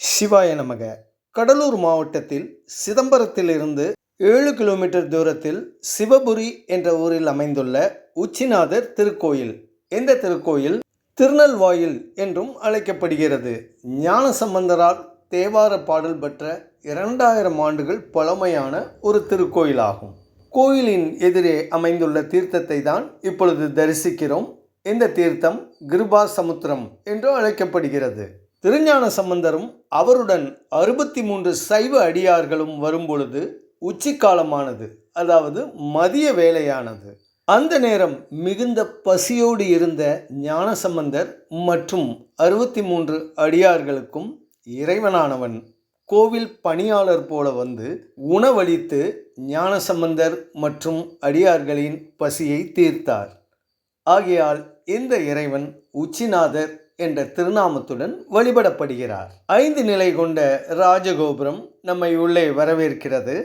சிவாய நமக. கடலூர் மாவட்டத்தில் சிதம்பரத்திலிருந்து ஏழு கிலோமீட்டர் தூரத்தில் சிவபுரி என்ற ஊரில் அமைந்துள்ள உச்சிநாதர் திருக்கோயில். இந்த திருக்கோயில் திருநெல்வாயில் என்றும் அழைக்கப்படுகிறது. ஞானசம்பந்தரால் தேவார பாடல் பெற்ற இரண்டாயிரம் ஆண்டுகள் பழமையான ஒரு திருக்கோயிலாகும். கோயிலின் எதிரே அமைந்துள்ள தீர்த்தத்தை தான் இப்பொழுது தரிசிக்கிறோம். இந்த தீர்த்தம் கிருபா சமுத்திரம் என்று அழைக்கப்படுகிறது. திருஞான சம்பந்தரும் அவருடன் அறுபத்தி மூன்று சைவ அடியார்களும் வரும்பொழுது உச்சிக்காலமானது அதாவது மதிய வேலையானது அந்த நேரம் மிகுந்த பசியோடு இருந்த ஞானசம்பந்தர் மற்றும் அறுபத்தி மூன்று அடியார்களுக்கும் இறைவனானவன் கோவில் பணியாளர் போல வந்து உணவளித்து ஞானசம்பந்தர் மற்றும் அடியார்களின் பசியை தீர்த்தார். ஆகையால் இந்த இறைவன் உச்சிநாதர் என்ற திருநாமத்துடன் வழிபடப்படுகிறார். ஐந்து நிலை கொண்ட ராஜகோபுரம் நம்மை உள்ளே வரவேற்கிறது.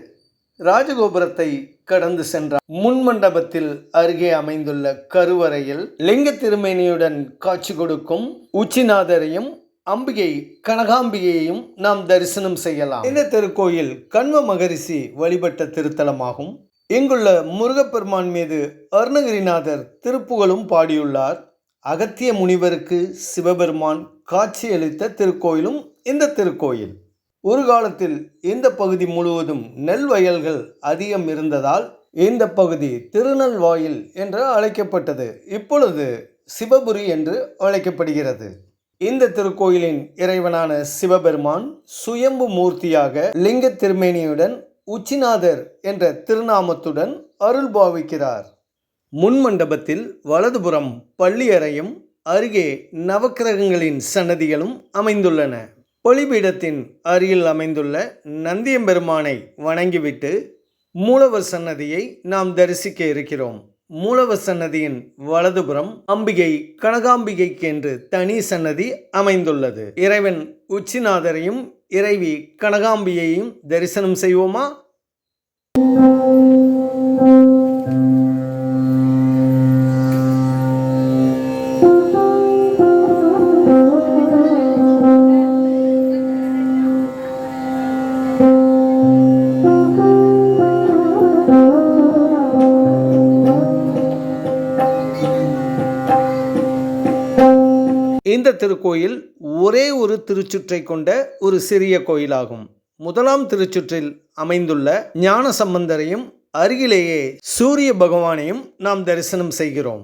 ராஜகோபுரத்தை கடந்து சென்ற முன் மண்டபத்தில் அருகே அமைந்துள்ள கருவறையில் லிங்க திருமேனியுடன் காட்சி கொடுக்கும் உச்சிநாதரையும் அம்பிகை கனகாம்பிகையையும் நாம் தரிசனம் செய்யலாம். இந்த திருக்கோயில் கண்வ மகரிஷி வழிபட்ட திருத்தலமாகும். இங்குள்ள முருகப்பெருமான் மீது அருணகிரிநாதர் திருப்புகழும் பாடியுள்ளார். அகத்திய முனிவருக்கு சிவபெருமான் காட்சியளித்த திருக்கோயிலும் இந்த திருக்கோயில். ஒரு காலத்தில் இந்த பகுதி முழுவதும் நெல் வயல்கள் அதிகம் இருந்ததால் இந்த பகுதி திருநெல்வாயில் என்று அழைக்கப்பட்டது. இப்பொழுது சிவபுரி என்று அழைக்கப்படுகிறது. இந்த திருக்கோயிலின் இறைவனான சிவபெருமான் சுயம்பு மூர்த்தியாக லிங்க திருமேனியுடன் உச்சிநாதர் என்ற திருநாமத்துடன் அருள் பாவிக்கிறார். முன் மண்டபத்தில் வலதுபுறம் பள்ளியறையும் அருகே நவக்கிரகங்களின் சன்னதிகளும் அமைந்துள்ளன. பலிபீடத்தின் அருகில் அமைந்துள்ள நந்தியம்பெருமானை வணங்கிவிட்டு மூலவர் சன்னதியை நாம் தரிசிக்க இருக்கிறோம். மூலவர் சன்னதியின் வலதுபுறம் அம்பிகை கனகாம்பிகைக்கு என்று தனி சன்னதி அமைந்துள்ளது. இறைவன் உச்சிநாதரையும் இறைவி கனகாம்பியையும் தரிசனம் செய்வோமா? இந்த திருக்கோயில் ஒரே ஒரு திருச்சுற்றை கொண்ட ஒரு சிறிய கோயிலாகும். முதலாம் திருச்சுற்றில் அமைந்துள்ள ஞான சம்பந்தரையும் அருகிலேயே சூரிய பகவானையும் நாம் தரிசனம் செய்கிறோம்.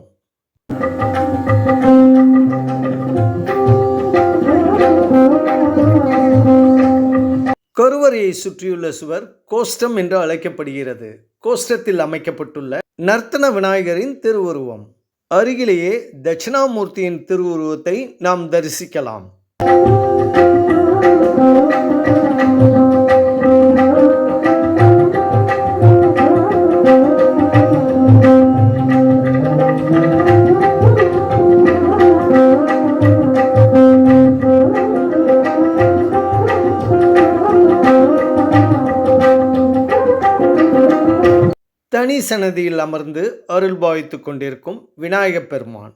கருவறையை சுற்றியுள்ள சுவர் கோஷ்டம் என்று அழைக்கப்படுகிறது. கோஷ்டத்தில் அமைக்கப்பட்டுள்ள நர்த்தன விநாயகரின் திருவுருவம். அருகிலேயே தட்சிணாமூர்த்தியின் திருவுருவத்தை நாம் தரிசிக்கலாம். தனி சன்னதியில் அமர்ந்து அருள் பாவித்துக் கொண்டிருக்கும் விநாயகப் பெருமான்.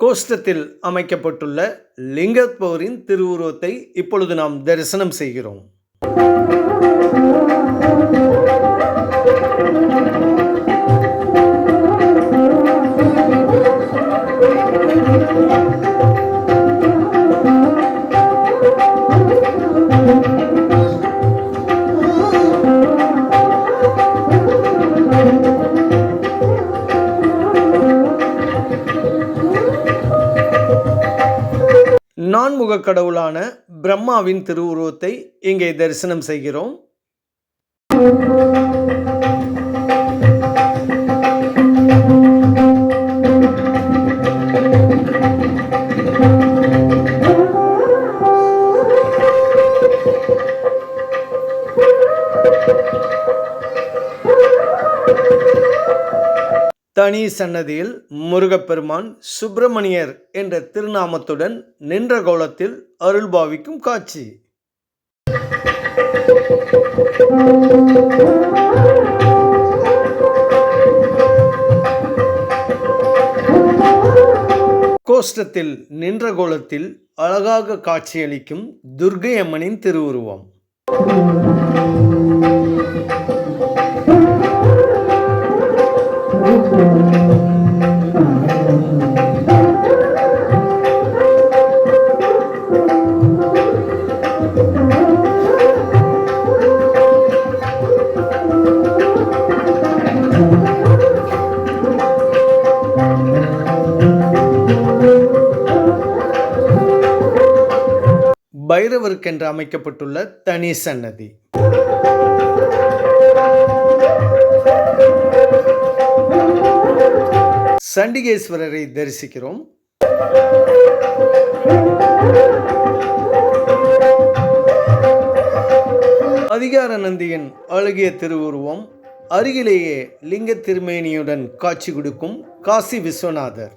கோஷ்டத்தில் அமைக்கப்பட்டுள்ள லிங்கத்போரின் திருவுருவத்தை இப்பொழுது நாம் தரிசனம் செய்கிறோம். நான்முக கடவுளான பிரம்மாவின் திருவுருவத்தை இங்கே தரிசனம் செய்கிறோம். தனி சன்னதியில் முருகப்பெருமான் சுப்பிரமணியர் என்ற திருநாமத்துடன் நின்ற கோலத்தில் அருள் பாவிக்கும் காட்சி. கோஷ்டத்தில் நின்ற கோலத்தில் அழகாக காட்சியளிக்கும் துர்க்கை அம்மனின் திருவுருவம். பைரவருக்கென்று அமைக்கப்பட்டுள்ள தனி சன்னதி. சண்டிகேஸ்வரரை தரிசிக்கிறோம். அதிகார நந்தியின் அழகிய திருவுருவம் அருகிலேயே லிங்க திருமேனியுடன் காட்சி கொடுக்கும் காசி விஸ்வநாதர்.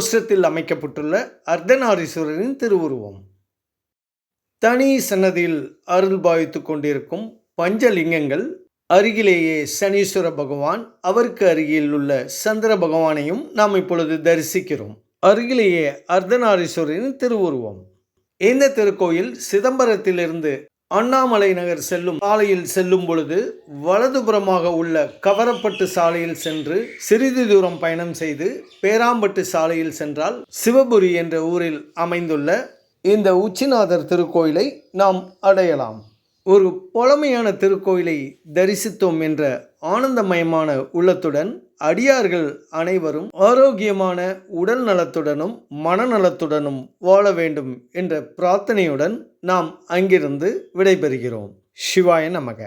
கோஷ்டத்தில் அமைக்கப்பட்டுள்ள அர்த்தநாரீஸ்வரரின் திருவுருவம். தனி சன்னதியில் அருள் பாவித்துக் கொண்டிருக்கும் பஞ்சலிங்கங்கள் அருகிலேயே சனீஸ்வர பகவான் அவருக்கு அருகில் உள்ள சந்திர பகவானையும் நாம் இப்பொழுது தரிசிக்கிறோம். அருகிலேயே அர்த்தநாரீஸ்வரரின் திருவுருவம். இந்த திருக்கோயில் சிதம்பரத்திலிருந்து அண்ணாமலை நகர் செல்லும் சாலையில் செல்லும் பொழுது வலதுபுறமாக உள்ள கவரப்பட்டு சாலையில் சென்று சிறிது தூரம் பயணம் செய்து பேராம்பட்டு சாலையில் சென்றால் சிவபுரி என்ற ஊரில் அமைந்துள்ள இந்த உச்சிநாதர் திருக்கோயிலை நாம் அடையலாம். ஒரு பழமையான திருக்கோயிலை தரிசித்தோம் என்ற ஆனந்தமயமான உள்ளத்துடன் அடியார்கள் அனைவரும் ஆரோக்கியமான உடல் நலத்துடனும் மனநலத்துடனும் வாழ வேண்டும் என்ற பிரார்த்தனையுடன் நாம் அங்கிருந்து விடைபெறுகிறோம் சிவாய நமக